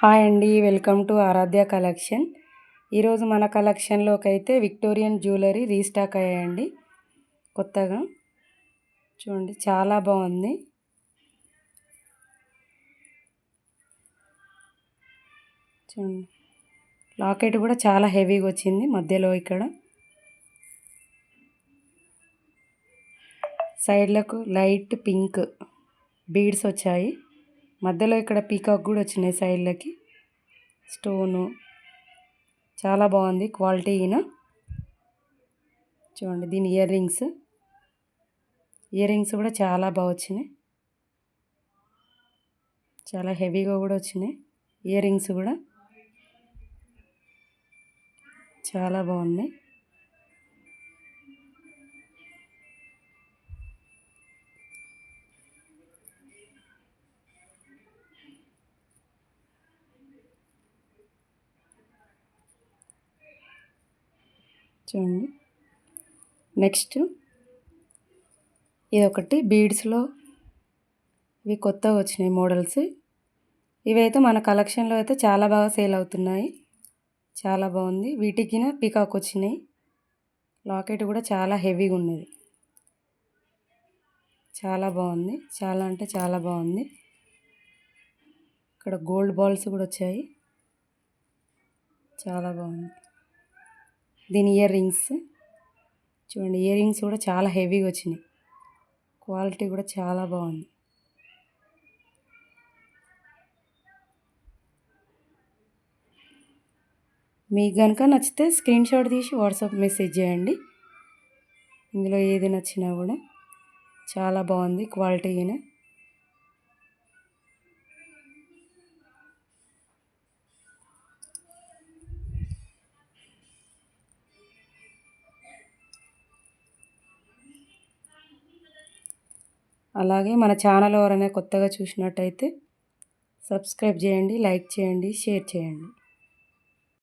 Hi అండి welcome to Aaradhya collection. ఈరోజు మన కలెక్షన్లోకి అయితే విక్టోరియన్ జ్యువెలరీ రీస్టాక్ అయ్యాయండి. కొత్తగా. చూడండి చాలా బాగుంది. చూడండి లాకెట్ కూడా చాలా హెవీగా వచ్చింది మధ్యలో ఇక్కడ. సైడ్లకు లైట్ పింక్ బీడ్స్ వచ్చాయి. మధ్యలో ఇక్కడ పీకాక్ కూడా వచ్చినాయి సైడ్లకి. స్టోను. చాలా బాగుంది క్వాలిటీ ఈయన. చూడండి దీని ఇయర్ రింగ్స్. ఇయర్ రింగ్స్ కూడా చాలా బాగా వచ్చినాయి. చాలా హెవీగా కూడా వచ్చినాయి. ఇయర్ రింగ్స్ కూడా. చాలా బాగున్నాయి. చూడండి. నెక్స్ట్ ఇదొకటి బీడ్స్లో ఇవి కొత్తగా వచ్చినాయి మోడల్స్. ఇవైతే మన కలెక్షన్లో అయితే చాలా బాగా సేల్ అవుతున్నాయి. చాలా బాగుంది. వీటికిన పీకాక్ వచ్చినాయి. లాకెట్ కూడా చాలా హెవీగా ఉన్నది. చాలా బాగుంది. చాలా అంటే చాలా బాగుంది. ఇక్కడ గోల్డ్ బాల్స్ కూడా వచ్చాయి. చాలా బాగుంది. దీని ఇయర్ రింగ్స్ చూడండి ఇయర్ రింగ్స్ కూడా చాలా హెవీగా వచ్చినాయి. క్వాలిటీ కూడా చాలా బాగుంది. మీకు కనుక నచ్చితే స్క్రీన్ షాట్ తీసి వాట్సాప్ మెసేజ్ చేయండి. ఇందులో ఏది నచ్చినా కూడా చాలా బాగుంది క్వాలిటీ అలాగే మన ఛానల్ ఎవరైనా కొత్తగా చూసినట్టయితే సబ్స్క్రైబ్ చేయండి లైక్ చేయండి షేర్ చేయండి.